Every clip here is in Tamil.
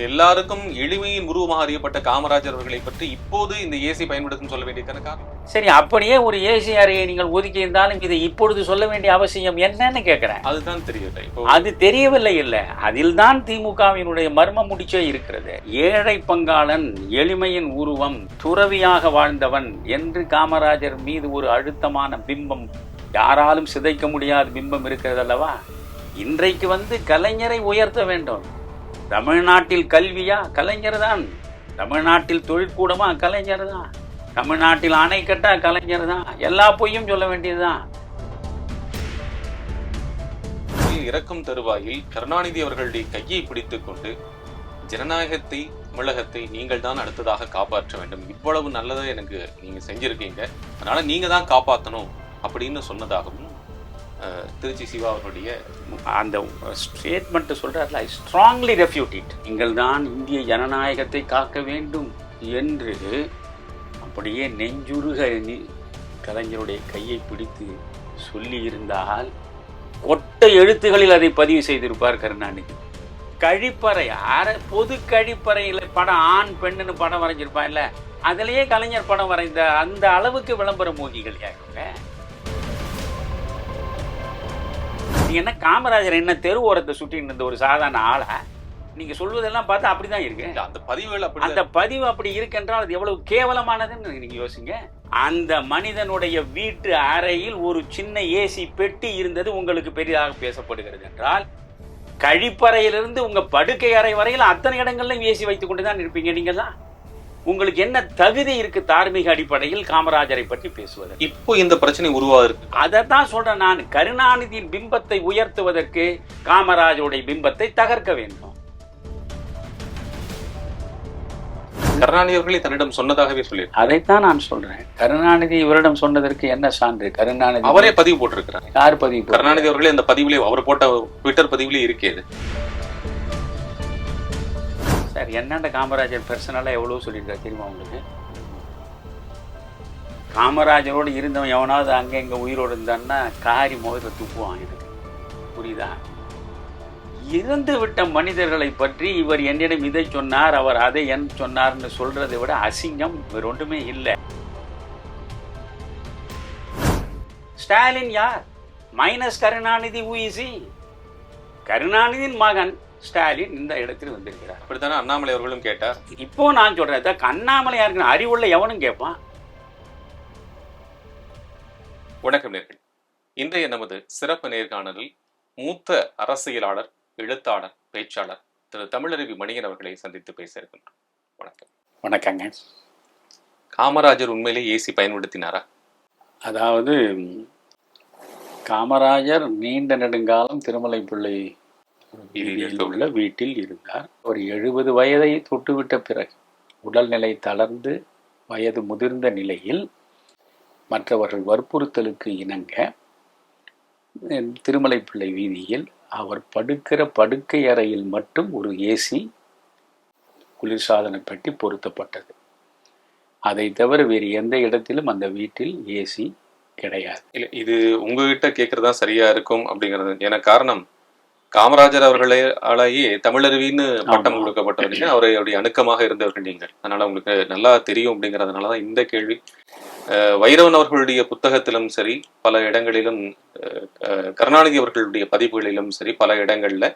எல்லாருக்கும் எளிமையின் உருவமாக அறியப்பட்ட காமராஜர் அவர்களை பற்றி இப்போது இந்த ஏசி பயன்படுத்தும் சொல்ல வேண்டிய காரணம். சரி அப்படியே ஒரு ஏசி அறையை நீங்கள் ஒதுக்கி இருந்தாலும் இதை இப்பொழுது சொல்ல வேண்டிய அவசியம் என்னன்னு கேட்கிறேன் அதுதான் இப்போ அது தெரியவில்லை இல்லை. அதில்தான் திமுகவினுடைய மர்ம முடிச்சே இருக்கிறது. ஏழை பங்காளன் எளிமையின் உருவம் துறவியாக வாழ்ந்தவன் என்று காமராஜர் மீது ஒரு அழுத்தமான பிம்பம். யாராலும் சிதைக்க முடியாத பிம்பம் இருக்கிறது அல்லவா? இன்றைக்கு வந்து கலைஞரை உயர்த்த வேண்டும். தமிழ்நாட்டில் கல்வியா? கலைஞர் தான் தமிழ்நாட்டில் தொழிற்கூடமா? கலைஞர் தான் தமிழ்நாட்டில் அணைக்கட்டா கலைஞர் தான் எல்லா பொய்யும் சொல்ல வேண்டியதுதான். இறக்கும் தருவாயில் கருணாநிதி அவர்களுடைய கையை பிடித்துக்கொண்டு ஜனநாயகத்தை தமிழகத்தை நீங்கள் தான் அடுத்ததாக காப்பாற்ற வேண்டும். இவ்வளவு நல்லதை எனக்கு நீங்க செஞ்சிருக்கீங்க. அதனால நீங்க தான் காப்பாற்றணும் அப்படின்னு சொன்னதாகவும் திருச்சி சிவா அவர்களுடைய அந்த ஸ்டேட்மெண்ட்டை சொல்றாருல ஐ ஸ்ட்ராங்லி ரெஃப்யூட் இட் நீங்கள் தான் இந்திய ஜனநாயகத்தை காக்க வேண்டும் என்று அப்படியே நெஞ்சுருக கலைஞருடைய கையை பிடித்து சொல்லி இருந்தால் கொட்ட எழுத்துகளில் அதை பதிவு செய்திருப்பார் கருணாநிதி. கழிப்பறை அர பொது கழிப்பறையில் படம் ஆண் பெண்ணுன்னு படம் வரைஞ்சிருப்பான் அதுலேயே கலைஞர் படம் வரைந்த அந்த அளவுக்கு விளம்பர மோகிகள் யாருங்க என்ன காமராஜர் என்ன தெரு ஓரத்தை சுட்டின்னு இருந்த ஒரு சாதாரண ஆளா? நீங்க சொல்வதெல்லாம் பார்த்தா அப்படிதான் இருக்கு. அந்த பதிவுகள் அப்படி அந்த பதிவு அப்படி இருக்கென்றால் அது எவ்வளவு கேவலமானதுன்னு நீங்க யோசிங்க. அந்த மனிதனுடைய வீட்டு அறையில் ஒரு சின்ன ஏசி பெட்டி இருந்தது உங்களுக்கு பெரிதாக பேசப்படுகிறது என்றால் கழிப்பறையிலிருந்து உங்க படுக்கை அறை வரையில் அத்தனை இடங்கள்லையும் ஏசி வைத்துக் கொண்டு தான் இருப்பீங்க நீங்க தான் உங்களுக்கு என்ன தகுதி இருக்கு தார்மீக அடிப்படையில் காமராஜரை பற்றி பேசுவது இப்போ இந்த பிரச்சனை உருவாயிருக்கு அதைத்தான் சொல்றேன் நான். கருணாநிதியின் பிம்பத்தை உயர்த்துவதற்கு காமராஜருடைய பிம்பத்தை தகர்க்க வேண்டும். கருணாநிதி அவர்களே தன்னிடம் சொன்னதாகவே சொல்லியிருக்காரு. அதைத்தான் நான் சொல்றேன். கருணாநிதி இவரிடம் சொன்னதற்கு என்ன சான்று? கருணாநிதி அவரே பதிவு போட்டிருக்கிறார். யார் பதிவு? கருணாநிதி அவர்களே அந்த பதிவிலே அவர் போட்ட ட்விட்டர் பதிவிலே இருக்கேது சார் என்னண்ட காமராஜர் பர்சனலாக எவ்வளோ சொல்லியிருக்காரு தெரியுமா உங்களுக்கு? காமராஜரோடு இருந்தவன் எவனாவது அங்கே இங்கே உயிரோடு இருந்தான்னா காரி முகத்தை துப்புவான் எனக்கு புரியுதா? இறந்து விட்ட மனிதர்களை பற்றி இவர் என்னிடம் இதை சொன்னார் அவர் அதை என் சொன்னார்னு சொல்றதை விட அசிங்கம் வேறு ஒன்றுமே இல்லை. ஸ்டாலின் யார்? மைனஸ் கருணாநிதி ஊஇசி கருணாநிதியின் மகன். ஸ்டாலின் இந்த இடத்தில் வந்திருக்கிறார். அப்படித்தானே அண்ணாமலை அவர்களும் கேட்டார்? இப்போ நான் சொல்றேன் இதான் அண்ணாமலையா இருக்கு அறிவுள்ள எவனும் கேட்பான்? வணக்கம் நேர்கள். இன்றைய நமது சிறப்பு நேர்காணலில் மூத்த அரசியலாளர் எழுத்தாளர் பேச்சாளர் திரு தமிழருவி மணியன் அவர்களை சந்தித்து பேச இருக்கின்றோம். வணக்கம். வணக்கங்க. காமராஜர் உண்மையிலே ஏசி பயன்படுத்தினாரா? அதாவது காமராஜர் நீண்ட நெடுங்காலம் திருமலை பிள்ளை வீதியில் உள்ள வீட்டில் இருந்தார். ஒரு எழுபது வயதை தொட்டுவிட்ட பிறகு உடல்நிலை தளர்ந்து வயது முதிர்ந்த நிலையில் மற்றவர்கள் வற்புறுத்தலுக்கு இணங்க திருமலைப்பிள்ளை திருமலை பிள்ளை வீதியில் அவர் படுக்கிற படுக்கை அறையில் மட்டும் ஒரு ஏசி குளிர்சாதன பெட்டி பொருத்தப்பட்டது. அதை தவிர வேறு எந்த இடத்திலும் அந்த வீட்டில் ஏசி கிடையாது. இல்ல இது உங்ககிட்ட கேட்குறதா சரியா இருக்கும் அப்படிங்கிறது. ஏன்னா காரணம் காமராஜர் அவர்களாலேயே தமிழருவின்னு பட்டம். கொடுக்கப்பட்டவருக்கு அவருடைய அணுக்கமாக இருந்தவர்கள் நீங்கள் அதனால உங்களுக்கு நல்லா தெரியும் அப்படிங்கறதுனாலதான் இந்த கேள்வி அஹ், வைரவன் அவர்களுடைய புத்தகத்திலும் சரி பல இடங்களிலும் கருணாநிதி அவர்களுடைய பதிவுகளிலும் சரி பல இடங்கள்ல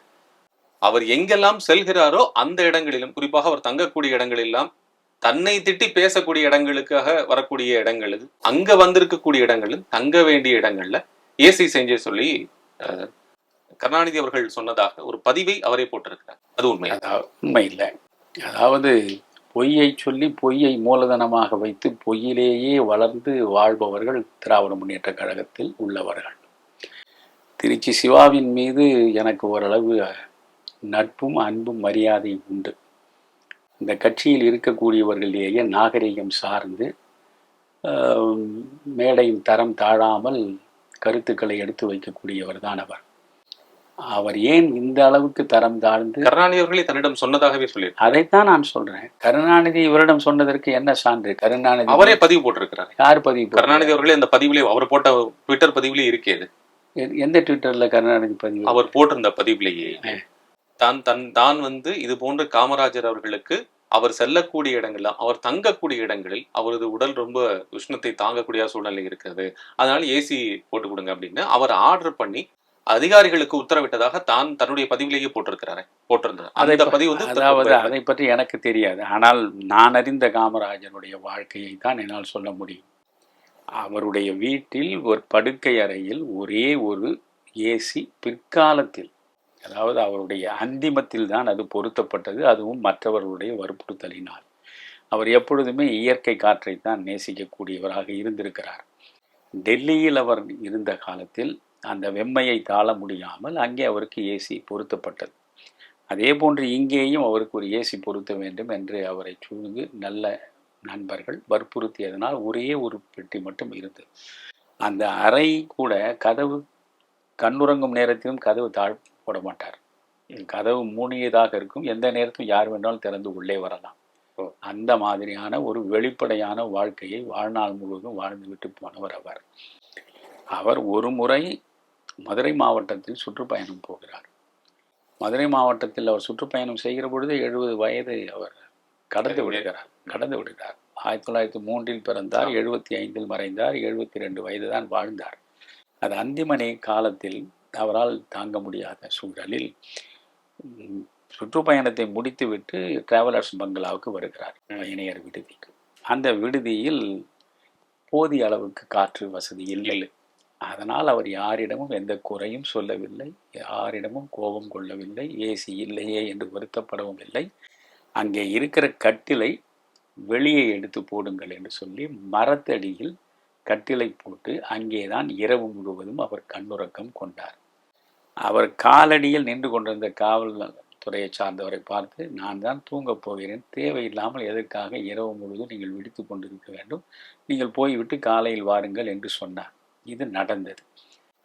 அவர் எங்கெல்லாம் செல்கிறாரோ அந்த இடங்களிலும் குறிப்பாக அவர் தங்கக்கூடிய இடங்களெல்லாம் தன்னை திட்டி பேசக்கூடிய இடங்களுக்காக வரக்கூடிய இடங்கள் அங்க வந்திருக்கக்கூடிய இடங்களும் தங்க வேண்டிய இடங்கள்ல ஏசி செஞ்சே சொல்லி அஹ், கருணாநிதி அவர்கள் சொன்னதாக ஒரு பதிவை அவரே போட்டிருக்கிறார். அது உண்மை. அதாவது உண்மை இல்லை. அதாவது பொய்யை சொல்லி பொய்யை மூலதனமாக வைத்து பொய்யிலேயே வளர்ந்து வாழ்பவர்கள் திராவிட முன்னேற்ற கழகத்தில் உள்ளவர்கள். திருச்சி சிவாவின் மீது எனக்கு ஓரளவு நட்பும் அன்பும் மரியாதையும் உண்டு. இந்த கட்சியில் இருக்கக்கூடியவர்களிலேயே நாகரிகம் சார்ந்து மேடையின் தரம் தாழாமல் கருத்துக்களை எடுத்து வைக்கக்கூடியவர் தான் அவர். அவர் ஏன் இந்த அளவுக்கு தரம் தாழ்ந்து கருணாநிதி அவர்களே தன்னிடம் சொன்னதாகவே சொல்லியிருக்கார் அதைத்தான் நான் சொல்றேன். கருணாநிதி இவரிடம் சொன்னதற்கு என்ன சான்று? கருணாநிதி அவரே பதிவு போட்டிருக்கிறார். யார் பதிவு? கருணாநிதி அவர்களே அந்த பதிவிலே அவர் போட்ட ட்விட்டர் பதிவிலே இருக்கேது எந்த ட்விட்டர்ல கருணாநிதி பதிவு? அவர் போட்டிருந்த பதிவிலேயே தான் தன் தான் வந்து இது போன்ற காமராஜர் அவர்களுக்கு அவர் செல்லக்கூடிய இடங்கள்ல அவர் தங்கக்கூடிய இடங்களில் அவரது உடல் ரொம்ப உஷ்ணத்தை தாங்கக்கூடிய சூழ்நிலை இருக்கிறது. அதனால ஏசி போட்டு கொடுங்க அப்படின்னு அவர் ஆர்டர் பண்ணி அதிகாரிகளுக்கு உத்தரவிட்டதாக தான் தன்னுடைய பதிவிலேயே போட்டிருக்கிறாரு போட்டிருந்தார் அதை அந்த ப- பதிவு வந்து அதாவது அதை பற்றி எனக்கு தெரியாது. ஆனால் நான் அறிந்த காமராஜனுடைய வாழ்க்கையை தான் என்னால் சொல்ல முடியும். அவருடைய வீட்டில் ஒரு படுக்கை அறையில் ஒரே ஒரு ஏசி பிற்காலத்தில் அதாவது அவருடைய அந்திமத்தில் தான் அது பொருத்தப்பட்டது. அதுவும் மற்றவர்களுடைய வற்புறுத்தலினால். அவர் எப்பொழுதுமே இயற்கை காற்றை தான் நேசிக்கக்கூடியவராக இருந்திருக்கிறார். டெல்லியில் அவர் இருந்த காலத்தில் அந்த வெம்மையை தாழ முடியாமல் அங்கே அவருக்கு ஏசி பொருத்தப்பட்டது. அதே போன்று இங்கேயும் அவருக்கு ஒரு ஏசி பொருத்த வேண்டும் என்று அவரை சூழ்ந்து நல்ல நண்பர்கள் வற்புறுத்தியதனால் ஒரே ஒரு பெட்டி மட்டும் இருந்தது. அந்த அறை கூட கதவு கண்ணுறங்கும் நேரத்திலும் கதவு தாழ் போட மாட்டார். கதவு மூடியதாக இருக்கும். எந்த நேரத்திலும் யார் வேண்டாலும் திறந்து உள்ளே வரலாம். அந்த மாதிரியான ஒரு வெளிப்படையான வாழ்க்கையை வாழ்நாள் முழுவதும் வாழ்ந்து விட்டு போனவர் அவர். அவர் ஒரு முறை மதுரை மாவட்டத்தில் சுற்றுப்பயணம் போகிறார். மதுரை மாவட்டத்தில் அவர் சுற்றுப்பயணம் செய்கிற பொழுது எழுபது வயதை அவர் கடந்து விடுகிறார். கடந்து விடுகிறார். ஆயிரத்தி தொள்ளாயிரத்தி மூன்றில் பிறந்தார் எழுபத்தி ஐந்தில் மறைந்தார் எழுபத்தி ரெண்டு வயது தான் வாழ்ந்தார். அது அந்திமனை காலத்தில் அவரால் தாங்க முடியாத சூழலில் சுற்றுப்பயணத்தை முடித்துவிட்டு டிராவலர்ஸ் பங்களாவுக்கு வருகிறார் பயணியர் விடுதிக்கு. அந்த விடுதியில் போதிய அளவுக்கு காற்று வசதி இல்லை. அதனால் அவர் யாரிடமும் எந்த குறையும் சொல்லவில்லை யாரிடமும் கோபம் கொள்ளவில்லை ஏசி இல்லையே என்று வருத்தப்படவும் இல்லை. அங்கே இருக்கிற கட்டிலை வெளியே எடுத்து போடுங்கள் என்று சொல்லி மரத்தடியில் கட்டிலை போட்டு அங்கேதான் இரவு முழுவதும் அவர் கண்ணுறக்கம் கொண்டார். அவர் காலடியில் நின்று கொண்டிருந்த காவல் துறையை சார்ந்தவரை பார்த்து நான் தான் தூங்கப் போகிறேன் தேவையில்லாமல் எதற்காக இரவு முழுவதும் நீங்கள் விடுத்து கொண்டிருக்க வேண்டும்? நீங்கள் போய்விட்டு காலையில் வாருங்கள் என்று சொன்னார். இது நடந்தது.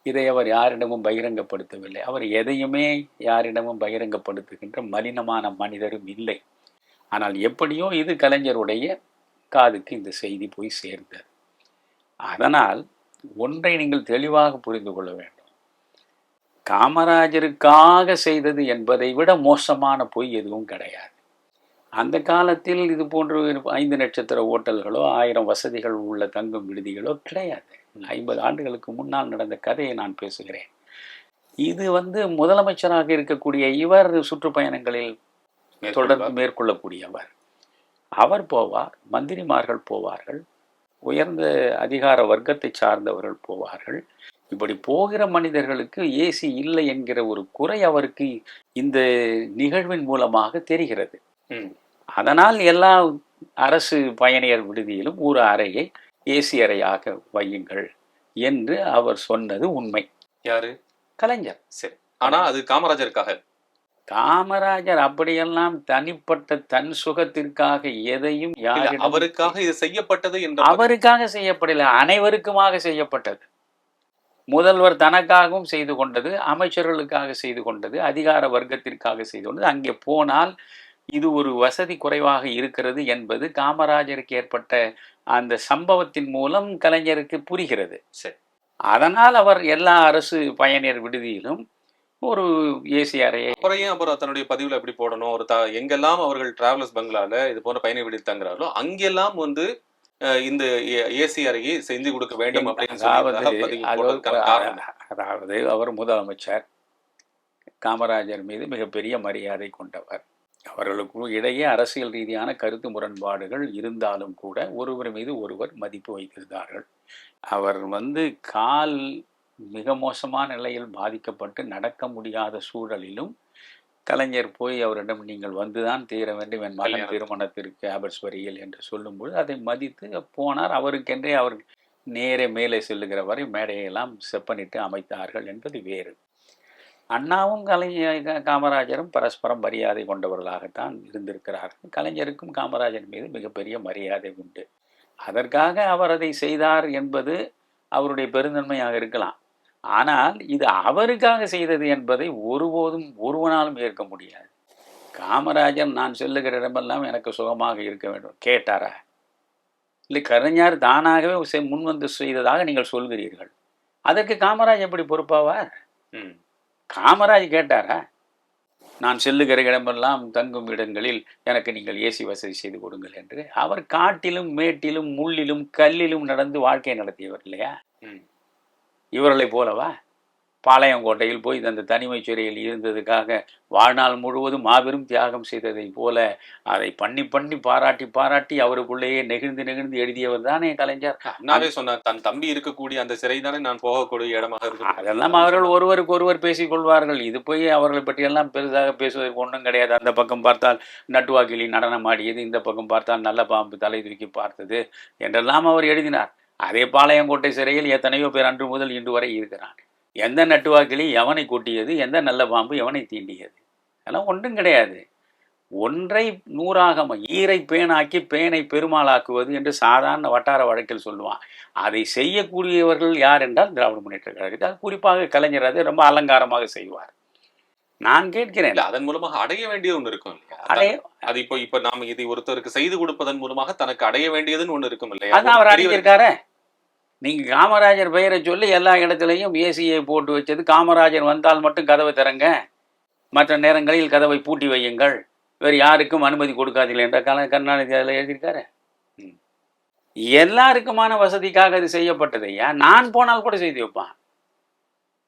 இதை அவர் யாரிடமும் பகிரங்கப்படுத்தவில்லை. அவர் எதையுமே யாரிடமும் பகிரங்கப்படுத்துகின்ற மலினமான மனிதரும் இல்லை. ஆனால் எப்படியோ இது கலைஞருடைய காதுக்கு இந்த செய்தி போய் சேர்ந்தது. அதனால் ஒன்றை நீங்கள் தெளிவாக புரிந்து கொள்ள வேண்டும். காமராஜருக்காக செய்தது என்பதை விட மோசமான பொய் எதுவும் கிடையாது. அந்த காலத்தில் இது போன்று ஐந்து நட்சத்திர ஓட்டல்களோ ஆயிரம் வசதிகள் உள்ள தங்கும் விடுதிகளோ கிடையாது. ஐம்பது ஆண்டுகளுக்கு முன்னால் நடந்த கதையை நான் பேசுகிறேன். இது வந்து முதலமைச்சராக இருக்கக்கூடிய இவர் சுற்றுப்பயணங்களில் தொடர்ந்து மேற்கொள்ளக்கூடியவர். அவர் போவார் மந்திரிமார்கள் போவார்கள் உயர்ந்த அதிகார வர்க்கத்தை சார்ந்தவர்கள் போவார்கள். இப்படி போகிற மனிதர்களுக்கு ஏசி இல்லை என்கிற ஒரு குறை அவருக்கு இந்த நிகழ்வின் மூலமாக தெரிகிறது. அதனால் எல்லா அரசு பயணியர் விடுதியிலும் ஒரு அறையை ஏசி அறையாக வையுங்கள் என்று அவர் சொன்னது உண்மை. யாரு? கலைஞர். சரி. ஆனா அது காமராஜருக்காக. காமராஜர் அப்படியெல்லாம் தனிப்பட்ட தன் சுகத்திற்காக எதையும் அவருக்காக இது செய்யப்பட்டது என்ற அவருக்காக செய்யப்படல அனைவருக்குமாக செய்யப்பட்டது. முதல்வர் தனக்காகவும் செய்து கொண்டது அமைச்சர்களுக்காக செய்து கொண்டது அதிகார வர்க்கத்திற்காக செய்து கொண்டது. அங்கே போனால் இது ஒரு வசதி குறைவாக இருக்கிறது என்பது காமராஜருக்கு ஏற்பட்ட அந்த சம்பவத்தின் மூலம் கலைஞருக்கு புரிகிறது. சரி. அதனால் அவர் எல்லா அரசு பயணியர் விடுதியிலும் ஒரு ஏசி அறையை அப்புறம் அப்புறம் தன்னுடைய பதிவுல எப்படி போடணும்? ஒரு த எங்கெல்லாம் அவர்கள் டிராவலர்ஸ் பங்களால இது போன்ற பயணி விடுதி தங்குறாங்களோ அங்கெல்லாம் வந்து இந்த ஏசி அறையை செஞ்சு கொடுக்க வேண்டும் அப்படின்னு அதாவது அவர் முதலமைச்சர் காமராஜர் மீது மிகப்பெரிய மரியாதை கொண்டவர். அவர்களுக்கு இடையே அரசியல் ரீதியான கருத்து முரண்பாடுகள் இருந்தாலும் கூட ஒருவர் மீது ஒருவர் மதிப்பு வைத்திருந்தார்கள் அவர் வந்து கால் மிக மோசமான நிலையில் பாதிக்கப்பட்டு நடக்க முடியாத சூழலிலும் கலைஞர் போய் அவரிடம் நீங்கள் வந்துதான் தீர வேண்டும் என் மகன். திருமணத்திற்கு ஆபர்ஸ்வரியில் என்று சொல்லும்போது அதை மதித்து போனார் அவருக்கென்றே அவர் நேரே மேலே செல்லுகிற வரை மேடையெல்லாம் செப்பனிட்டு அமைத்தார்கள் என்பது வேறு அண்ணாவும் கலைஞர் காமராஜரும் பரஸ்பரம் மரியாதை கொண்டவர்களாகத்தான் இருந்திருக்கிறார்கள். கலைஞருக்கும் காமராஜர் மீது மிகப்பெரிய மரியாதை உண்டு. அதற்காக அவர் அதை செய்தார் என்பது அவருடைய பெருந்தன்மையாக இருக்கலாம். ஆனால் இது அவருக்காக செய்தது என்பதை ஒருபோதும் ஒருவனாலும் ஏற்க முடியாது. காமராஜர் நான் செல்லுகிற இடமெல்லாம் எனக்கு சுகமாக இருக்க வேண்டும். கேட்டாரா? இல்லை கலைஞர் தானாகவே முன்வந்து செய்ததாக நீங்கள் சொல்கிறீர்கள். அதற்கு காமராஜ் எப்படி பொறுப்பாவார்? ம். காமராஜ் கேட்டாரா? நான் செல்லுகிற இடமெல்லாம் தங்கும் இடங்களில் எனக்கு நீங்கள் ஏசி வசதி செய்து கொடுங்கள் என்று. அவர் காட்டிலும் மேட்டிலும் முள்ளிலும் கல்லிலும் நடந்து வாழ்க்கை நடத்தியவர் இல்லையா? இவர்களை போலவா? பாளையங்கோட்டையில் போய் அந்த தனிமை சிறையில் இருந்ததுக்காக வாழ்நாள் முழுவதும் மாபெரும் தியாகம் செய்ததை போல அதை பண்ணி பண்ணி பாராட்டி பாராட்டி அவருக்குள்ளேயே நெகிழ்ந்து நெகிழ்ந்து எழுதியவர் தானே கலைஞர். அண்ணாவே சொன்னார் தன் தம்பி இருக்கக்கூடிய அந்த சிறை தானே நான் போகக்கூடிய இடமாக இருக்கு அதெல்லாம் அவர்கள் ஒருவருக்கு ஒருவர் பேசிக் கொள்வார்கள். இது போய் அவர்களை பற்றியெல்லாம் பெரிதாக பேசுவதற்கு ஒன்றும் கிடையாது. அந்த பக்கம் பார்த்தால் நட்டுவாக்கிலி நடனம் ஆடியது இந்த பக்கம் பார்த்தால் நல்ல பாம்பு தலை தூக்கி பார்த்தது என்றெல்லாம் அவர் எழுதினார். அதே பாளையங்கோட்டை சிறையில் எத்தனையோ பேர் அன்று முதல் இன்று வரை இருக்கிறான் எந்த நட்டுவாக்கிலி எவனை கொட்டியது எந்த நல்ல பாம்பு எவனை தீண்டியது? அதெல்லாம் ஒன்றும் கிடையாது. ஒன்றை நூறாக ஈரை பேனாக்கி பேனை பெருமாளாக்குவது என்று சாதாரண வட்டார வழக்கில் சொல்லுவான் அதை செய்யக்கூடியவர்கள் யார் என்றால் திராவிட முன்னேற்ற கழகத்தில் அது குறிப்பாக கலைஞர் அதை ரொம்ப அலங்காரமாக செய்வார். நான் கேட்கிறேன். அதன் மூலமாக அடைய வேண்டிய ஒண்ணு இருக்கும் இல்லையா? அடைய அது இப்போ இப்ப நாம இதை ஒருத்தருக்கு செய்து கொடுப்பதன் மூலமாக தனக்கு அடைய வேண்டியதுன்னு ஒண்ணு இருக்கும் இல்லையா? அதான் அவர் அடைஞ்சிருக்காரு நீங்கள் காமராஜர் பெயரை சொல்லி எல்லா இடத்துலையும் ஏசியை போட்டு வச்சது. காமராஜர் வந்தால் மட்டும் கதவை திறங்க. மற்ற நேரங்களில் கதவை பூட்டி வையுங்கள். வேறு யாருக்கும் அனுமதி கொடுக்காதீர்கள் என்ற கல கருணாநிதி அதில் எழுதியிருக்காரு. ம். எல்லாருக்குமான வசதிக்காக அது செய்யப்பட்டது ஐயா. நான் போனால் கூட செய்து வைப்பான்.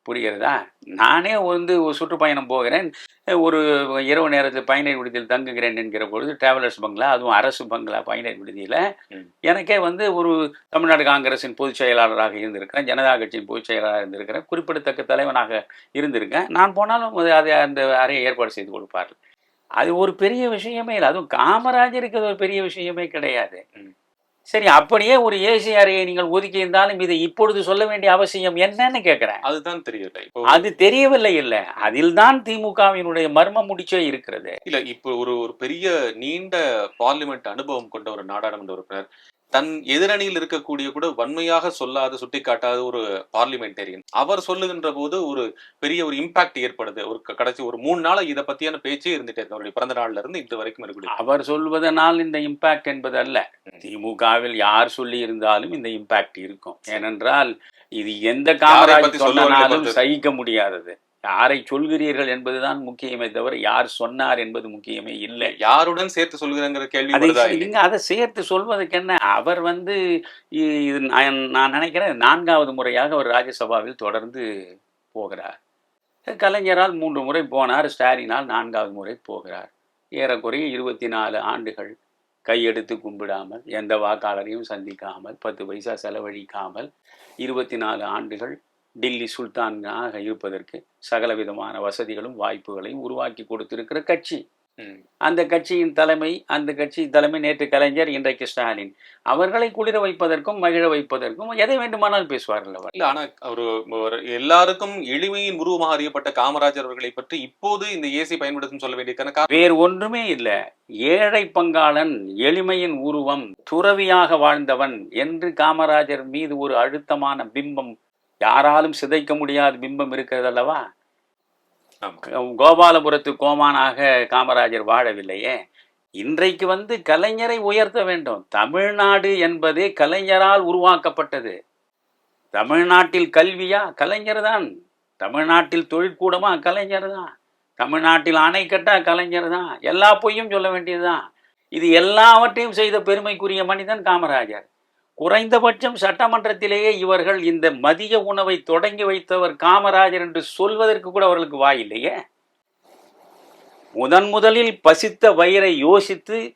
புரிகிறதா? நானே வந்து ஒரு சுற்றுப்பயணம் போகிறேன். ஒரு இரவு நேரத்தில் பயனர் விடுதியில் தங்குகிறேன் என்கிற பொழுது டிராவலர்ஸ் பங்களா அதுவும் அரசு பங்களா பயனர் விடுதியில். எனக்கே வந்து ஒரு தமிழ்நாடு காங்கிரஸின் பொதுச் செயலாளராக இருந்திருக்கிறேன். ஜனதா கட்சியின் பொதுச் செயலாளராக இருந்திருக்கிறேன். குறிப்பிடத்தக்க தலைவனாக இருந்திருக்கேன். நான் போனாலும் அது அந்த அறையை ஏற்பாடு செய்து கொடுப்பார்கள். அது ஒரு பெரிய விஷயமே இல்லை. அதுவும் காமராஜருக்கு அது ஒரு பெரிய விஷயமே கிடையாது. சரி அப்படியே ஒரு ஏசி அறையை நீங்கள் ஒதுக்கி இருந்தாலும் இதை இப்பொழுது சொல்ல வேண்டிய அவசியம் என்னன்னு கேட்கிறேன் அதுதான் தெரியல இப்போ அது தெரியவில்லை இல்லை. அதில்தான் திமுகவினுடைய மர்ம முடிச்சே இருக்கிறது. இல்ல இப்போ ஒரு ஒரு பெரிய நீண்ட பார்லிமெண்ட் அனுபவம் கொண்ட ஒரு நாடாளுமன்ற உறுப்பினர் தன் எதிரணியில் இருக்கக்கூடிய கூட வன்மையாக சொல்லாத சுட்டிக்காட்டாத ஒரு பார்லிமெண்டேரியன். அவர் சொல்லுகின்ற போது ஒரு பெரிய ஒரு இம்பாக்ட் ஏற்படுது. ஒரு கடைசி ஒரு மூணு நாளா இதை பத்தியான பேச்சே இருந்துட்டே இருக்கு. அவருடைய பிறந்த நாள்ல இருந்து இது வரைக்கும் இருக்கக்கூடிய அவர் சொல்வதனால் இந்த இம்பாக்ட் என்பது அல்ல திமுகவில் யார் சொல்லி இருந்தாலும் இந்த இம்பாக்ட் இருக்கும். ஏனென்றால் இது எந்த காமராஜ் சொன்னாலும். சகிக்க முடியாதது. யாரை சொல்கிறீர்கள் என்பதுதான் முக்கியமே தவிர யார் சொன்னார் என்பது முக்கியமே இல்லை. யாருடன் சேர்த்து சொல்லுகிறங்கிற கேள்வி அதை? நீங்க சேர்த்து சொல்வதற்கு என்ன? அவர் வந்து இது நான் நான் நினைக்கிறேன் நான்காவது முறையாக அவர் ராஜ்யசபாவில் தொடர்ந்து போகிறார். கலைஞரால் மூன்று முறை போனார் ஸ்டாலினால் நான்காவது முறை போகிறார். ஏறக்குறைய இருபத்தி நாலு ஆண்டுகள் கையெடுத்து கும்பிடாமல் எந்த வாக்காளரையும் சந்திக்காமல் பத்து பைசா செலவழிக்காமல் இருபத்தி நாலு ஆண்டுகள் டில்லி சுல்தானாக இருப்பதற்கு சகலவிதமான வசதிகளும் வாய்ப்புகளையும் உருவாக்கி கொடுத்திருக்கிற கட்சி. அந்த கட்சியின் தலைமை அந்த கட்சி தலைமை நேற்று கலைஞர் இன்றைக்கு ஸ்டாலின். அவர்களை குளிர வைப்பதற்கும் மகிழ வைப்பதற்கும் எதை வேண்டுமானால் பேசுவார்கள் அவர்? இல்ல ஆனா ஒரு ஒரு எல்லாருக்கும் எளிமையின் உருவமாக அறியப்பட்ட காமராஜர் அவர்களை பற்றி இப்போது இந்த ஏசி பயன்படுத்தும் சொல்ல வேண்டிய வேறு ஒன்றுமே இல்லை. ஏழை பங்காளன் எளிமையின் உருவம் துறவியாக வாழ்ந்தவன் என்று காமராஜர் மீது ஒரு அழுத்தமான பிம்பம் யாராலும் சிதைக்க முடியாத பிம்பம் இருக்கிறது அல்லவா. கோபாலபுரத்து கோமானாக காமராஜர் வாழவில்லையே. இன்றைக்கு வந்து கலைஞரை உயர்த்த வேண்டும். தமிழ்நாடு என்பதே கலைஞரால் உருவாக்கப்பட்டது. தமிழ்நாட்டில் கல்வியா? கலைஞர் தான். தமிழ்நாட்டில் தொழிற்கூடமா? கலைஞர் தான். தமிழ்நாட்டில் அணைக்கட்டா கலைஞர் தான். எல்லா பொய்யும் சொல்ல வேண்டியதுதான். இது எல்லாவற்றையும் செய்த பெருமைக்குரிய மனிதன் காமராஜர். குறைந்தபட்சம் சட்டமன்றத்திலேயே இவர்கள் இந்த மதிய உணவை தொடங்கி வைத்தவர் காமராஜர் என்று சொல்வதற்கு கூட அவர்களுக்கு வாயில்லையே முதன் முதலில் பசித்த வயிறை யோசித்து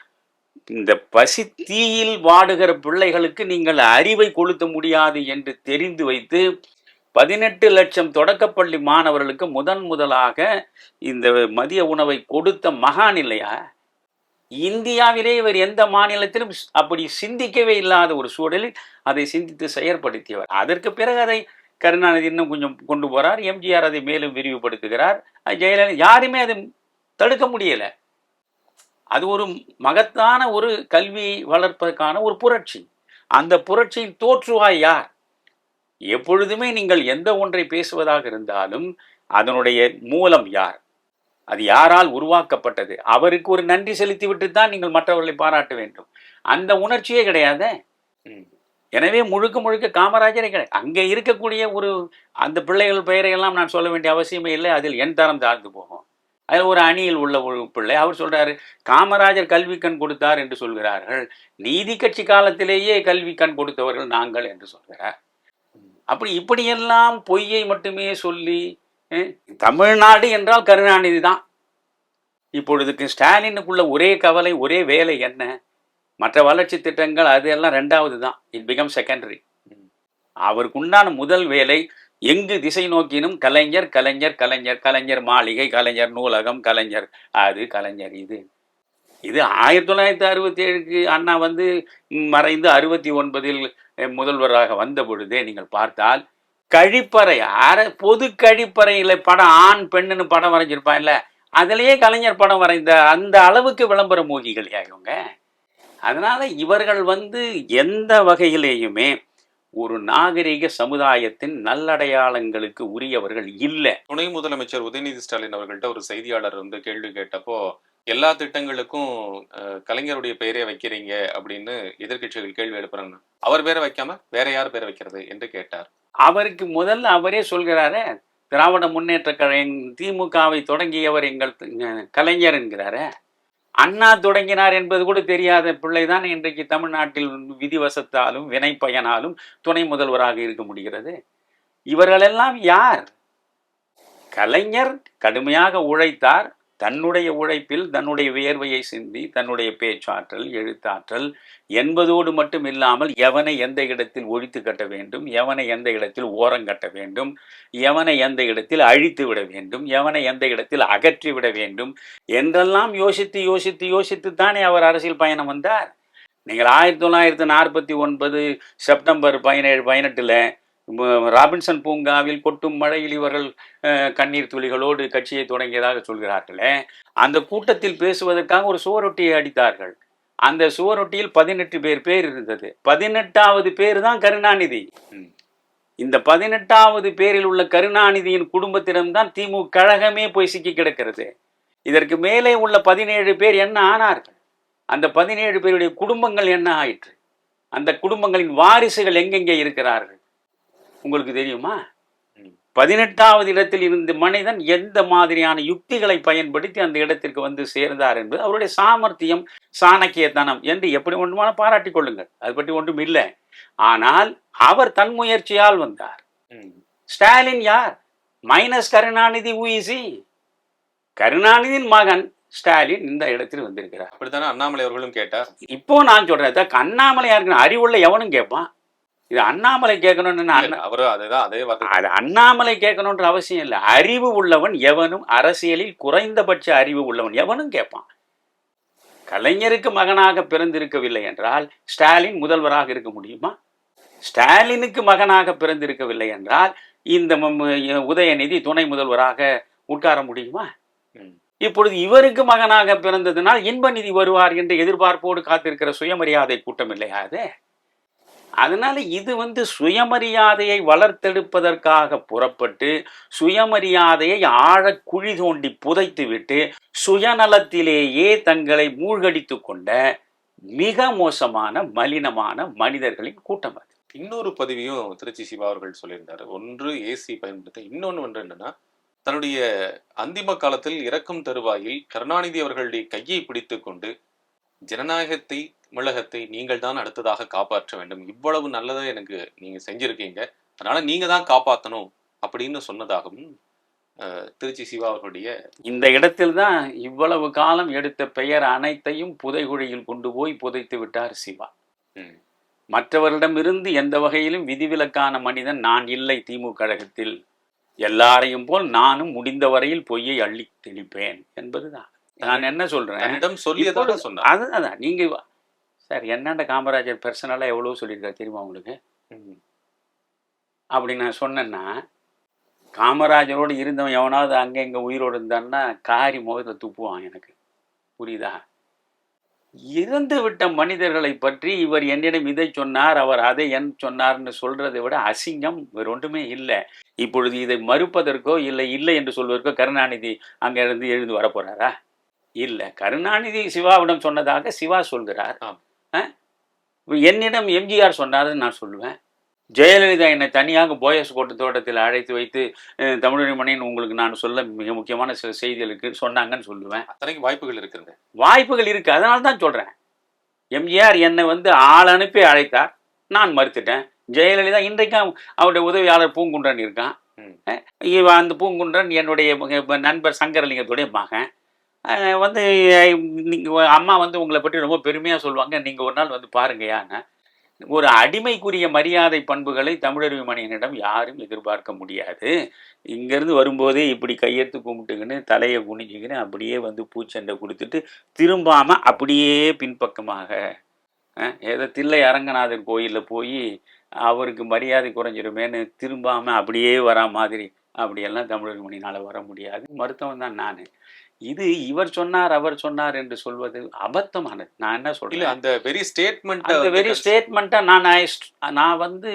இந்த பசி தீயில் வாடுகிற பிள்ளைகளுக்கு நீங்கள் அறிவை கொளுத்த முடியாது என்று தெரிந்து வைத்து பதினெட்டு லட்சம் தொடக்கப்பள்ளி மாணவர்களுக்கு முதன் முதலாக இந்த மதிய உணவை கொடுத்த மகான் இல்லையா? இந்தியாவிலே இவர் எந்த மாநிலத்திலும் அப்படி சிந்திக்கவே இல்லாத ஒரு சூழலில் அதை சிந்தித்து செயற்படுத்தியவர். அதற்கு பிறகு அதை கருணாநிதி இன்னும் கொஞ்சம் கொண்டு போறார். எம்ஜிஆர் அதை மேலும் விரிவுபடுத்துகிறார். ஜெயலலிதா யாருமே அதை தடுக்க முடியல. அது ஒரு மகத்தான ஒரு கல்வி வளர்ப்பதற்கான ஒரு புரட்சி. அந்த புரட்சியின் தோற்றுவாய் யார்? எப்பொழுதுமே நீங்கள் எந்த ஒன்றை பேசுவதாக இருந்தாலும் அதனுடைய மூலம் யார்? அது யாரால் உருவாக்கப்பட்டது? அவருக்கு ஒரு நன்றி செலுத்திவிட்டு தான் நீங்கள் மற்றவர்களை பாராட்ட வேண்டும். அந்த உணர்ச்சியே கிடையாது? ம். எனவே முழுக்க முழுக்க காமராஜரே கிடையாது. அங்கே இருக்கக்கூடிய ஒரு அந்த பிள்ளைகள் பெயரையெல்லாம் நான் சொல்ல வேண்டிய அவசியமே இல்லை. அதில் என் தரம் தாழ்ந்து போகும். அதில் ஒரு அணியில் உள்ள ஒரு பிள்ளை. அவர் சொல்றாரு காமராஜர் கல்வி கண் கொடுத்தார் என்று சொல்கிறார்கள். நீதி கட்சி காலத்திலேயே கல்வி கண் கொடுத்தவர்கள் நாங்கள் என்று சொல்கிறார். அப்படி இப்படியெல்லாம் பொய்யை மட்டுமே சொல்லி தமிழ்நாடு என்றால் கருணாநிதி தான். இப்பொழுதுக்கு ஸ்டாலினுக்குள்ள ஒரே கவலை ஒரே வேலை என்ன? மற்ற வளர்ச்சி திட்டங்கள் அது எல்லாம் ரெண்டாவது தான். இட் பிகம் செகண்டரி அவருக்கு உண்டான முதல் வேலை எங்கு திசை நோக்கினும் கலைஞர் கலைஞர் கலைஞர் கலைஞர் மாளிகை கலைஞர் நூலகம் கலைஞர் அது கலைஞர் இது. இது ஆயிரத்தி தொள்ளாயிரத்தி அறுபத்தி ஏழுக்கு அண்ணா வந்து மறைந்து அறுபத்தி ஒன்பதில் முதல்வராக வந்த பொழுதே நீங்கள் பார்த்தால் கழிப்பறை அர பொது கழிப்பறையில் படம் ஆண் பெண்ணுன்னு படம் வரைஞ்சிருப்பான்ல அதுலேயே கலைஞர் படம் வரைந்த அந்த அளவுக்கு விளம்பர மூகிகள் இவங்க அதனால இவர்கள் வந்து எந்த வகையிலேயுமே ஒரு நாகரிக சமுதாயத்தின் நல்லடையாளங்களுக்கு உரியவர்கள் இல்லை. துணை முதலமைச்சர் உதயநிதி ஸ்டாலின் அவர்கள்ட்ட ஒரு செய்தியாளர் வந்து கேள்வி கேட்டப்போ எல்லா திட்டங்களுக்கும் கலைஞருடைய பெயரே வைக்கிறீங்க அப்படின்னு எதிர்க்கட்சிகள் கேள்வி எழுப்புறாங்க. அவர் பேரை வைக்காம வேற யார் பேரை வைக்கிறது? என்று கேட்டார். அவருக்கு முதல்ல அவரே சொல்கிறாரே திராவிட முன்னேற்ற கழகம் திமுகவை தொடங்கியவர் எங்கள் கலைஞர் என்கிறாரு. அண்ணா தொடங்கினார் என்பது கூட தெரியாத பிள்ளைதான் இன்றைக்கு தமிழ்நாட்டில் விதிவசத்தாலும் வினை பயனாலும் துணை முதல்வராக இருக்க முடிகிறது. இவர்களெல்லாம் யார்? கலைஞர் கடுமையாக உழைத்தார். தன்னுடைய உழைப்பில் தன்னுடைய வியர்வையை சிந்தி தன்னுடைய பேச்சாற்றல் எழுத்தாற்றல் என்பதோடு மட்டும் இல்லாமல் எவனை எந்த இடத்தில் ஒழித்து கட்ட வேண்டும் எவனை எந்த இடத்தில் ஓரங்கட்ட வேண்டும் எவனை எந்த இடத்தில் அழித்து விட வேண்டும் எவனை எந்த இடத்தில் அகற்றி விட வேண்டும் என்றெல்லாம் யோசித்து யோசித்து யோசித்து தானே அவர் அரசியல் பயணம் வந்தார். நீங்கள் ஆயிரத்தி தொள்ளாயிரத்தி நாற்பத்தி ஒன்பது செப்டம்பர் பதினேழு பதினெட்டில் ராபின்சன் பூங்காவில் கொட்டும் மழையில் இவர்கள் கண்ணீர் துளிகளோடு கட்சியை தொடங்கியதாக சொல்கிறார்களே. அந்த கூட்டத்தில் பேசுவதற்காக ஒரு சுவரொட்டியை அடித்தார்கள். அந்த சுவரொட்டியில் பதினெட்டு பேர் பேர் இருந்தது. பதினெட்டாவது பேர் தான் கருணாநிதி. இந்த பதினெட்டாவது பேரில் உள்ள கருணாநிதியின் குடும்பத்திடம்தான் திமுக கழகமே போய் சிக்கி கிடக்கிறது. இதற்கு மேலே உள்ள பதினேழு பேர் என்ன ஆனார்கள்? அந்த பதினேழு பேருடைய குடும்பங்கள் என்ன ஆயிற்று? அந்த குடும்பங்களின் வாரிசுகள் எங்கெங்கே இருக்கிறார்கள்? உங்களுக்கு தெரியுமா. பதினெட்டாவது இடத்தில் இருந்த மனிதன் எந்த மாதிரியான யுக்திகளை பயன்படுத்தி அந்த இடத்திற்கு வந்து சேர்ந்தார் என்பது அவருடைய சாமர்த்தியம் சாணக்கியத்தனம் என்று எப்படி ஒன்றுமான பாராட்டிக் கொள்ளுங்கள். அது பற்றி ஒன்றும் இல்லை. ஆனால் அவர் தன் முயற்சியால் வந்தார். ஸ்டாலின் யார்? மைனஸ் கருணாநிதி ஊசி கருணாநிதியின் மகன் ஸ்டாலின் இந்த இடத்தில் வந்திருக்கிறார். அப்படித்தானே அண்ணாமலை அவர்களும் கேட்டார்? இப்போ நான் சொல்றேன் அண்ணாமலை யாருக்கு அறிவுள்ள எவனும் கேட்பான். இது அண்ணாமலை கேட்கணும்னு அவரு அதுதான் அதே அது அண்ணாமலை கேட்கணுன்ற அவசியம் இல்லை. அறிவு உள்ளவன் எவனும் அரசியலில் குறைந்தபட்ச அறிவு உள்ளவன் எவனும் கேட்பான். கலைஞருக்கு மகனாக பிறந்திருக்கவில்லை என்றால் ஸ்டாலின் முதல்வராக இருக்க முடியுமா? ஸ்டாலினுக்கு மகனாக பிறந்திருக்கவில்லை என்றால் இந்த உதயநிதி துணை முதல்வராக உட்கார முடியுமா. இப்பொழுது இவருக்கு மகனாக பிறந்ததினால் இன்ப நிதி வருவார் என்று எதிர்பார்ப்போடு காத்திருக்கிற சுயமரியாதை கூட்டம் இல்லையா அது? அதனால இது வந்து சுயமரியாதையை வளர்த்தெடுப்பதற்காக புறப்பட்டு சுயமரியாதையை ஆழ குழி தோண்டி புதைத்துவிட்டு சுயநலத்திலேயே தங்களை மூழ்கடித்து கொண்ட மிக மோசமான மலினமான மனிதர்களின் கூட்டம் அது. இன்னொரு பதிவையும் திருச்சி சிவா அவர்கள் சொல்லியிருந்தார். ஒன்று ஏசி பயன்படுத்த. இன்னொன்று ஒன்று என்னன்னா தன்னுடைய அந்திம காலத்தில் இறக்கும் தருவாயில் கருணாநிதி அவர்களுடைய கையை பிடித்து கொண்டு ஜனநாயகத்தை தமிழகத்தை நீங்கள் தான் அடுத்ததாக காப்பாற்ற வேண்டும். இவ்வளவு நல்லதை எனக்கு நீங்க செஞ்சிருக்கீங்க. அதனால நீங்க தான் காப்பாற்றணும் அப்படின்னு சொன்னதாகவும் திருச்சி சிவா அவர்களுடைய இந்த இடத்தில் தான் இவ்வளவு காலம் எடுத்த பெயர் அனைத்தையும் புதைகுழியில் கொண்டு போய் புதைத்து விட்டார் சிவா. மற்றவரிடமிருந்து எந்த வகையிலும் விதிவிலக்கான மனிதன் நான் இல்லை திமுக கழகத்தில். எல்லாரையும் போல் நானும் முடிந்த வரையில் பொய்யை அள்ளி தெளிப்பேன் என்பதுதான். நான் என்ன சொல்றேன்? தன்னிடம் சொல்லியதாக இப்பொழுது- சொன்னார். அது அதான். நீங்க சார் என்னண்ட காமராஜர் பர்சனலாக எவ்வளோ சொல்லியிருக்காரு தெரியுமா உங்களுக்கு? அப்படி நான் சொன்னேன்னா காமராஜரோடு இருந்தவன் எவனாவது அங்கே இங்கே உயிரோடு இருந்தான்னா காரி முகத்தில் துப்புவான் எனக்கு. புரியுதா? இறந்து விட்ட மனிதர்களை பற்றி இவர் என்னிடம் இதை சொன்னார் அவர் அதை என் சொன்னார்னு சொல்றதை விட அசிங்கம் வேறு ஒன்றுமே இல்லை. இப்பொழுது இதை மறுப்பதற்கோ இல்லை இல்லை என்று சொல்வதற்கோ கருணாநிதி அங்கே இருந்து எழுந்து வரப்போறாரா? இல்லை கருணாநிதி சிவாவிடம் சொன்னதாக சிவா சொல்கிறார். ஆம். என்னிடம் எம்ஜிஆர் சொன்னாருன்னு நான் சொல்லுவேன். ஜெயலலிதா என்னை தனியாக போயஸ் கோட்டு தோட்டத்தில் அழைத்து வைத்து அஹ், தமிழறி மணின்னு உங்களுக்கு நான் சொல்ல மிக முக்கியமான சில செய்திகள் இருக்கு சொன்னாங்கன்னு சொல்லுவேன். அத்தனைக்கு வாய்ப்புகள் இருக்குங்க. வாய்ப்புகள் இருக்கு. அதனால தான் சொல்றேன். எம்ஜிஆர் என்னை வந்து ஆள் அனுப்பி அழைத்தார். நான் மறுத்துட்டேன். ஜெயலலிதா இன்றைக்கும் அவருடைய உதவியாளர் பூங்குன்றன் இருக்கான். இவன் அந்த பூங்குன்றன் என்னுடைய நண்பர் சங்கரலிங்கத்துடைய மகன். வந்து நீங்கள் அம்மா வந்து உங்களை பற்றி ரொம்ப பெருமையாக சொல்லுவாங்க. நீங்கள் ஒரு நாள் வந்து பாருங்கயான்னு ஒரு அடிமைக்குரிய மரியாதை பண்புகளை தமிழருவி மணியனிடம் யாரும் எதிர்பார்க்க முடியாது. இங்கேருந்து வரும்போதே இப்படி கையெடுத்து கும்பிட்டுக்கின்னு தலையை குனிஞ்சிக்கின்னு அப்படியே வந்து பூச்சண்டை கொடுத்துட்டு திரும்பாமல் அப்படியே பின்பக்கமாக ஏதோ தில்லை அரங்கநாதர் கோயிலில் போய் அவருக்கு மரியாதை குறைஞ்சிருமேன்னு திரும்பாமல் அப்படியே வரா மாதிரி அப்படியெல்லாம் தமிழர் மணினால் வர முடியாது. மருத்துவம் தான் நான். இது இவர் சொன்னார் அவர் சொன்னார் என்று சொல்வது அபத்தமானது. நான் என்ன சொல்றேன்? அந்த வெரி ஸ்டேட்மெண்ட் அந்த வெரி ஸ்டேட்மெண்ட்டை நான் நான் வந்து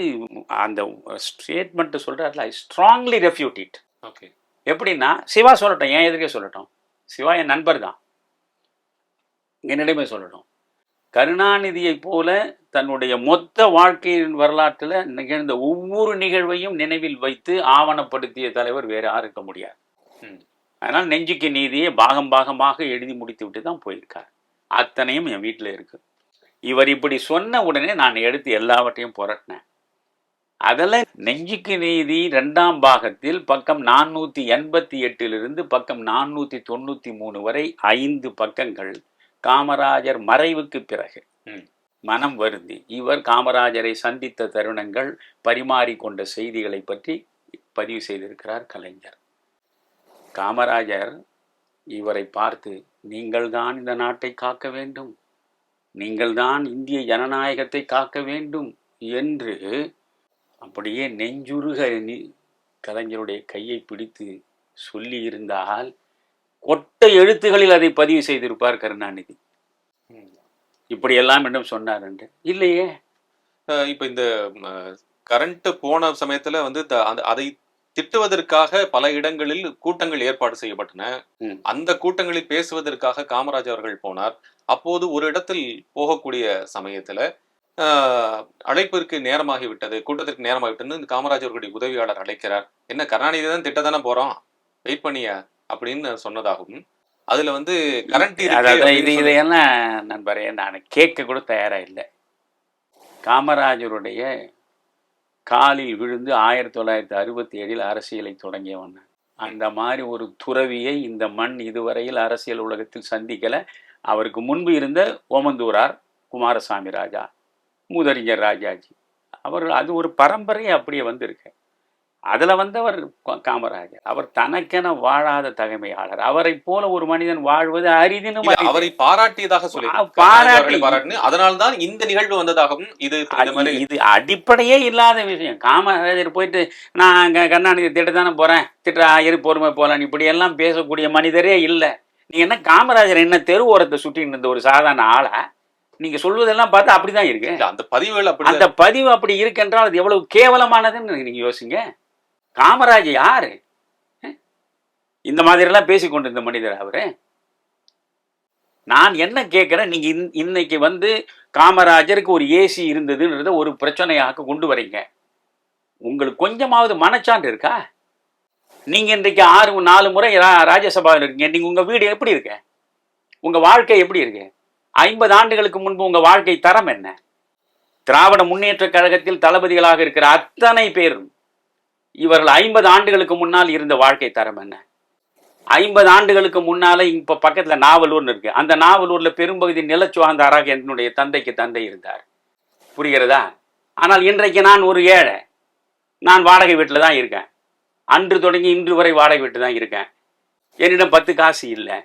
அந்த ஸ்டேட்மெண்ட்டை சொல்கிறாருல I strongly refute it okay எப்படின்னா சிவா சொல்லட்டும் என் எதிர்க்கே சொல்லட்டும். சிவா என் நண்பர் தான். என்னிடமே சொல்லட்டும். கருணாநிதியைப் போல தன்னுடைய மொத்த வாழ்க்கையின் வரலாற்றில் நிகழ்ந்த ஒவ்வொரு நிகழ்வையும் நினைவில் வைத்து ஆவணப்படுத்திய தலைவர் வேறு யாரும் இருக்க முடியாது. அதனால் நெஞ்சுக்கு நீதியை பாகம் பாகமாக எழுதி முடித்து விட்டு தான் போயிருக்கார். அத்தனையும் என் வீட்டில் இருக்கு. இவர் இப்படி சொன்ன உடனே நான் எடுத்து எல்லாவற்றையும் புரட்டினேன். அதில் நெஞ்சுக்கு நீதி ரெண்டாம் பாகத்தில் பக்கம் நானூற்றி எண்பத்தி எட்டிலிருந்து பக்கம் நானூற்றி தொண்ணூற்றி மூணு வரை ஐந்து பக்கங்கள் காமராஜர் மறைவுக்கு பிறகு ம். மனம் வருந்தி. இவர் காமராஜரை சந்தித்த தருணங்கள் பரிமாறிக்கொண்ட செய்திகளை பற்றி பதிவு செய்திருக்கிறார் கலைஞர். காமராஜர் இவரை பார்த்து நீங்கள்தான் இந்த நாட்டை காக்க வேண்டும். நீங்கள்தான் இந்திய ஜனநாயகத்தை காக்க வேண்டும் என்று அப்படியே நெஞ்சுருக கலைஞருடைய கையை பிடித்து சொல்லி இருந்தால் எழுத்துகளில் அதை பதிவு செய்திருப்பார் கருணாநிதி. இப்படியெல்லாம் என்னும் சொன்னார் என்று இல்லையே இப்போ இந்த கரண்ட் போன சமயத்துல வந்து த- அந்த- அதை திட்டுவதற்காக பல இடங்களில் கூட்டங்கள் ஏற்பாடு செய்யப்பட்டன. அந்த கூட்டங்களில் பேசுவதற்காக காமராஜ் அவர்கள் போனார். அப்போது ஒரு இடத்தில் போகக்கூடிய சமயத்துல அழைப்பிற்கு நேரமாகி விட்டது கூட்டத்திற்கு நேரமாகி இந்த காமராஜ் அவர்களுடைய உதவியாளர் அழைக்கிறார். என்ன கருணாநிதி தான் திட்ட தானே போறோம்? வெயிட் பண்ணியா அப்படின்னு சொன்னதாகவும் அதுல வந்து கரண்ட் இது இதையெல்லாம் நண்பரே? நான் கேட்க கூட தயாரா இல்லை. காமராஜருடைய காலில் விழுந்து ஆயிரத்தி தொள்ளாயிரத்தி அறுபத்தி ஏழில் அரசியலை தொடங்கியவன் அந்த மாதிரி ஒரு துறவியை இந்த மண் இதுவரையில் அரசியல் உலகத்தில் சந்திக்கலை. அவருக்கு முன்பு இருந்த ஓமந்தூரார் குமாரசாமி ராஜா மூதறிஞர் ராஜாஜி. அவர் அது ஒரு பரம்பரை அப்படியே வந்திருக்கு. அதில் வந்தவர் காமராஜர். அவர் தனக்கென வாழாத தகைமையாளர். அவரை போல ஒரு மனிதன் வாழ்வது அரிதினும். அவரை பாராட்டியதாக சொல்லி பாராட்டி. பாராட்டி அதனால்தான் இந்த நிகழ்வு வந்ததாகவும் இது இது அடிப்படையே இல்லாத விஷயம். காமராஜர் போயிட்டு நான் அங்க கருணாநிதி திட்ட தானே போறேன். திட்ட இரு பொறுமை இப்படி எல்லாம் பேசக்கூடிய மனிதரே இல்லை. நீங்க என்ன காமராஜர்? என்ன தெரு ஓரத்தை சுட்டின்னு இருந்த ஒரு சாதாரண ஆளா? நீங்க சொல்வதெல்லாம் பார்த்தா அப்படிதான் இருக்கு. அந்த பதிவுகள் அப்படி அந்த பதிவு அப்படி இருக்கென்றால் அது எவ்வளவு கேவலமானதுன்னு நீங்க யோசிங்க. காமராஜ் யாரு? இந்த மாதிரிலாம் பேசிக்கொண்டிருந்த கொண்டிருந்த மனிதர் அவரு. நான் என்ன கேட்குறேன் நீங்கள் இன்- இன்னைக்கு வந்து காமராஜருக்கு ஒரு ஏசி இருந்ததுன்றத ஒரு பிரச்சனையாக கொண்டு வரீங்க. உங்களுக்கு கொஞ்சமாவது மனச்சான்று இருக்கா? நீங்கள் இன்றைக்கு ஆறு நாலு முறை ரா- ராஜ்யசபாவில் இருக்கீங்க. நீங்கள் உங்கள் வீடு எப்படி இருக்கு? உங்கள் வாழ்க்கை எப்படி இருக்கு? ஐம்பது ஆண்டுகளுக்கு முன்பு உங்கள் வாழ்க்கை தரம் என்ன? திராவிட முன்னேற்ற கழகத்தில் தளபதிகளாக இருக்கிற அத்தனை பேரும் இவர்கள் ஐம்பது ஆண்டுகளுக்கு முன்னால் இருந்த வாழ்க்கை தரம் என்ன? ஐம்பது ஆண்டுகளுக்கு முன்னால இப்போ பக்கத்தில் நாவலூர்னு இருக்கு. அந்த நாவலூர்ல பெரும்பகுதி நிலச்சுவாழ்ந்தாராக என்னுடைய தந்தைக்கு தந்தை இருந்தார். புரிகிறதா? ஆனால் இன்றைக்கு நான் ஒரு ஏழை. நான் வாடகை வீட்டில் தான் இருக்கேன். அன்று தொடங்கி இன்று வரை வாடகை வீட்டில் தான் இருக்கேன். என்னிடம் பத்து காசு இல்லை.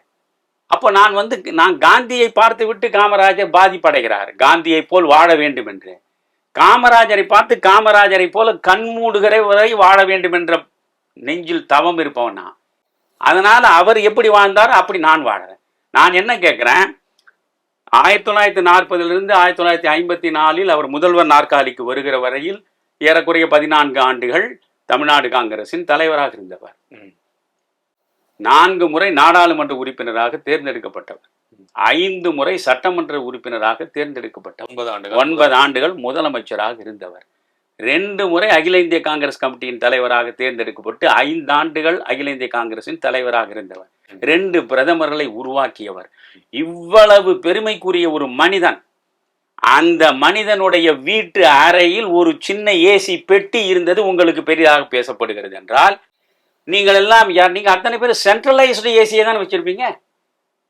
அப்போ நான் வந்து நான் காந்தியை பார்த்து விட்டு காமராஜர் பாதிப்படைகிறார். காந்தியை போல் வாழ வேண்டும் என்று. காமராஜரை பார்த்து காமராஜரை போல கண்மூடுகிற வரை வாழ வேண்டும் என்ற நெஞ்சில் தவம் இருப்பவன். நான் அதனால அவர் எப்படி வாழ்ந்தாரோ அப்படி நான் வாழறேன். நான் என்ன கேட்குறேன் ஆயிரத்தி தொள்ளாயிரத்தி நாற்பதிலிருந்து ஆயிரத்தி தொள்ளாயிரத்தி ஐம்பத்தி நாலில் அவர் முதல்வர் நாற்காலிக்கு வருகிற வரையில் ஏறக்குறைய பதினான்கு ஆண்டுகள் தமிழ்நாடு காங்கிரசின் தலைவராக இருந்தவர். நான்கு முறை நாடாளுமன்ற உறுப்பினராக தேர்ந்தெடுக்கப்பட்டவர். ஐந்து முறை சட்டமன்ற உறுப்பினராக தேர்ந்தெடுக்கப்பட்டவர் ஒன்பது ஆண்டுகள். ஒன்பது ஆண்டுகள் முதலமைச்சராக இருந்தவர். ரெண்டு முறை அகில இந்திய காங்கிரஸ் கமிட்டியின் தலைவராக தேர்ந்தெடுக்கப்பட்டு ஐந்து ஆண்டுகள் அகில இந்திய காங்கிரசின் தலைவராக இருந்தவர். ரெண்டு பிரதமர்களை உருவாக்கியவர். இவ்வளவு பெருமைக்குரிய ஒரு மனிதன். அந்த மனிதனுடைய வீட்டு அறையில் ஒரு சின்ன ஏசி பெட்டி இருந்தது உங்களுக்கு பெரிதாக பேசப்படுகிறது என்றால் நீங்கள் எல்லாம் யார் நீங்க அத்தனை பேர் சென்ட்ரலைஸ்டு ஏசியை தான் வச்சிருப்பீங்க?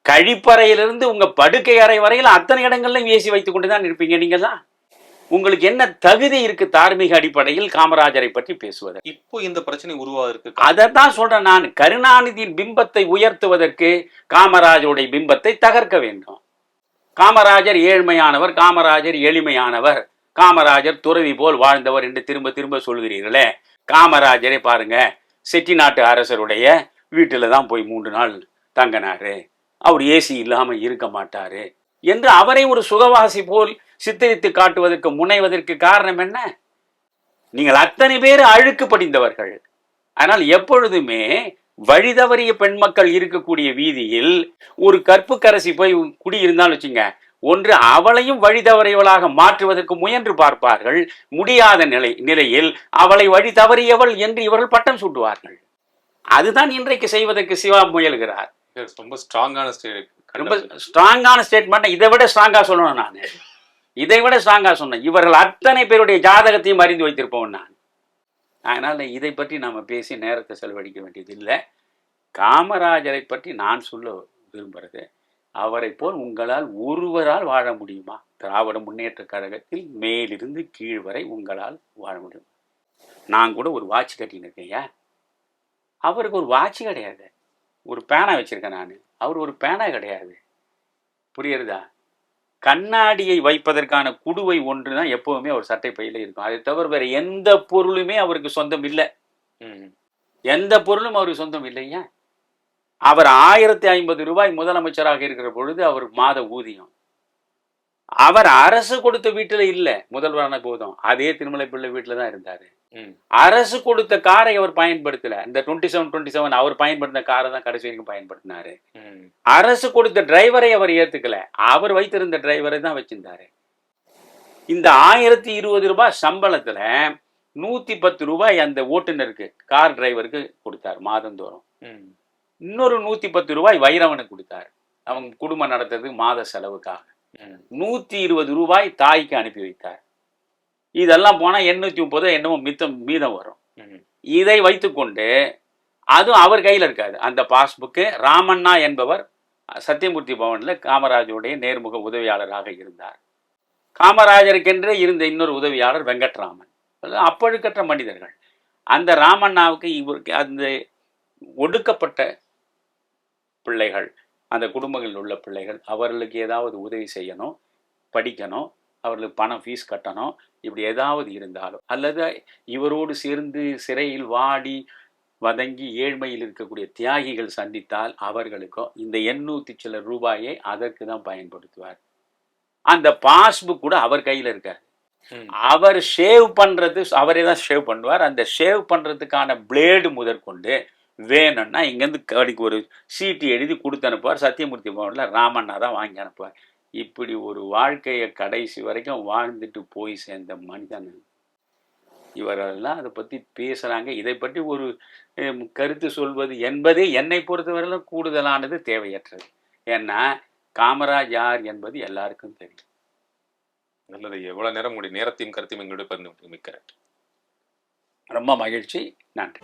கழிப்பறையிலிருந்து உங்க படுக்கை அறை வரையில் அத்தனை இடங்கள்லையும் ஏசி வைத்துக் கொண்டு தான் இருப்பீங்க நீங்க தான் உங்களுக்கு என்ன தகுதி இருக்கு தார்மீக அடிப்படையில் காமராஜரை பற்றி பேசுவது இப்போ இந்த பிரச்சனை உருவாவதற்கு அதைத்தான் சொல்றேன் நான். கருணாநிதியின் பிம்பத்தை உயர்த்துவதற்கு காமராஜருடைய பிம்பத்தை தகர்க்க வேண்டும். காமராஜர் ஏழ்மையானவர் காமராஜர் எளிமையானவர். காமராஜர் துறவி போல் வாழ்ந்தவர் என்று திரும்ப திரும்ப சொல்கிறீர்களே. காமராஜரை பாருங்க செட்டிநாட்டு அரசருடைய வீட்டில் தான் போய் மூன்று நாள் தங்கினாரு. அவர் ஏசி இல்லாம இருக்க மாட்டாரு என்று அவரை ஒரு சுகவாசி போல் சித்தரித்து காட்டுவதற்கு முனைவதற்கு காரணம் என்ன? நீங்கள் அத்தனை பேர் அழுக்கு படிந்தவர்கள். ஆனால் எப்பொழுதுமே வழி தவறிய பெண் மக்கள் இருக்கக்கூடிய வீதியில் ஒரு கற்புக்கரசி போய் குடியிருந்தாலும் வச்சுங்க ஒன்று அவளையும் வழி தவறியவளாக மாற்றுவதற்கு முயன்று பார்ப்பார்கள். முடியாத நிலை நிலையில் அவளை வழி தவறியவள் என்று இவர்கள் பட்டம் சூட்டுவார்கள். அதுதான் இன்றைக்கு செய்வதற்கு சிவா முயல்கிறார். ரொம்ப ஸ்ட்ராங்கான ரொம்ப ஸ்ட்ராங்கான ஸ்டேட்மெண்ட் இதை விட ஸ்ட்ராங்கா சொல்லணும் நான். இதை விட ஸ்ட்ராங்கா சொன்னேன். இவர்கள் அத்தனை பேருடைய ஜாதகத்தையும் அறிந்து வைத்திருப்போம் நான். அதனால இதை பற்றி நாம பேசி நேரத்தை செலவழிக்க வேண்டியது இல்லை. காமராஜரை பற்றி நான் சொல்ல விரும்புறது அவரை போல் உங்களால் ஒருவரால் வாழ முடியுமா? திராவிட முன்னேற்ற கழகத்தில் மேலிருந்து கீழ் வரை உங்களால் வாழ முடியும். நான் கூட ஒரு வாட்ச் கட்டின்னு இருக்கேன் அவருக்கு ஒரு வாட்ச் கிடையாது. ஒரு பேனா வச்சிருக்கேன் நான். அவர் ஒரு பேனா கிடையாது. புரியுறதா? கண்ணாடியை வைப்பதற்கான குடுவை ஒன்று தான் எப்பவுமே அவர் சட்டை பையில இருக்கும். அதை தவிர வேற எந்த பொருளுமே அவருக்கு சொந்தம் இல்லை. எந்த பொருளும் அவருக்கு சொந்தம் இல்லையா அவர் ஆயிரத்தி ஐம்பது ரூபாய் முதலமைச்சராக இருக்கிற பொழுது அவர் மாத ஊதியம். அவர் அரசு கொடுத்த வீட்டுல இல்ல முதல்வரான போதும். அதே திருமலை பிள்ளை வீட்டுல தான் இருந்தாரு. அரசு கொடுத்த காரை அவர் பயன்படுத்தல. இந்த டுவெண்ட்டி செவன் டுவெண்ட்டி செவன் அவர் பயன்படுத்தின காரை தான் கடைசி வரைக்கும் பயன்படுத்தினாரு. அரசு கொடுத்த டிரைவரை அவர் ஏத்துக்கல. அவர் வைத்திருந்த டிரைவரை தான் வச்சிருந்தாரு. இந்த ஆயிரத்தி இருபது ரூபாய் சம்பளத்துல நூத்தி பத்து ரூபாய் அந்த ஓட்டுநருக்கு கார் டிரைவருக்கு கொடுத்தார் மாதந்தோறும். இன்னொரு நூத்தி பத்து ரூபாய் வைரவனுக்கு கொடுத்தார். அவங்க குடும்பம் நடத்துறதுக்கு மாத செலவுக்காக. நூத்தி இருபது ரூபாய் தாய்க்கு அனுப்பி வைத்தார். இதெல்லாம் போனா எண்ணூத்தி முப்பது என்னமோ மித்தம் மீதம் வரும். இதை வைத்துக்கொண்டு அதுவும் அவர் கையில் இருக்காது. அந்த பாஸ்புக்கு ராமண்ணா என்பவர் சத்தியமூர்த்தி பவன்ல காமராஜருடைய நேர்முக உதவியாளராக இருந்தார். காமராஜருக்கென்றே இருந்த இன்னொரு உதவியாளர் வெங்கட்ராமன். அப்பழுக்கற்ற மனிதர்கள். அந்த ராமண்ணாவுக்கு இவருக்கு அந்த ஒடுக்கப்பட்ட பிள்ளைகள் அந்த குடும்பங்களில் உள்ள பிள்ளைகள் அவர்களுக்கு ஏதாவது உதவி செய்யணும் படிக்கணும் அவர்களுக்கு பணம் ஃபீஸ் கட்டணும் இப்படி ஏதாவது இருந்தாலும் அல்லது இவரோடு சேர்ந்து சிறையில் வாடி வதங்கி ஏழ்மையில் இருக்கக்கூடிய தியாகிகள் சந்தித்தால் அவர்களுக்கோ இந்த எண்ணூத்தி சில ரூபாயை அதற்கு தான் பயன்படுத்துவார். அந்த பாஸ்புக் கூட அவர் கையில் இருக்கார் அவர் ஷேவ் பண்றது அவரே தான் ஷேவ் பண்ணுவார். அந்த ஷேவ் பண்றதுக்கான பிளேடு முதற்கொண்டு வேணும்னா இங்கேருந்து கடிக்கு ஒரு சீட்டு எழுதி கொடுத்து அனுப்புவார். சத்தியமூர்த்தி பவனில் ராமண்ணா தான் வாங்கி அனுப்புவார். இப்படி ஒரு வாழ்க்கையை கடைசி வரைக்கும் வாழ்ந்துட்டு போய் சேர்ந்த மனிதன் இவரெல்லாம் அதை பற்றி பேசுகிறாங்க இதை பற்றி ஒரு கருத்து சொல்வது என்பதே என்னை பொறுத்தவரையிலும் கூடுதலானது தேவையற்றது. ஏன்னா காமராஜ் யார் என்பது எல்லாருக்கும் தெரியும். நல்லது. எவ்வளவு நேரம் உங்களுடைய நேரத்தையும் கருத்தையும் எங்களோட பகிர்ந்து மிக்க ரொம்ப மகிழ்ச்சி. நன்றி.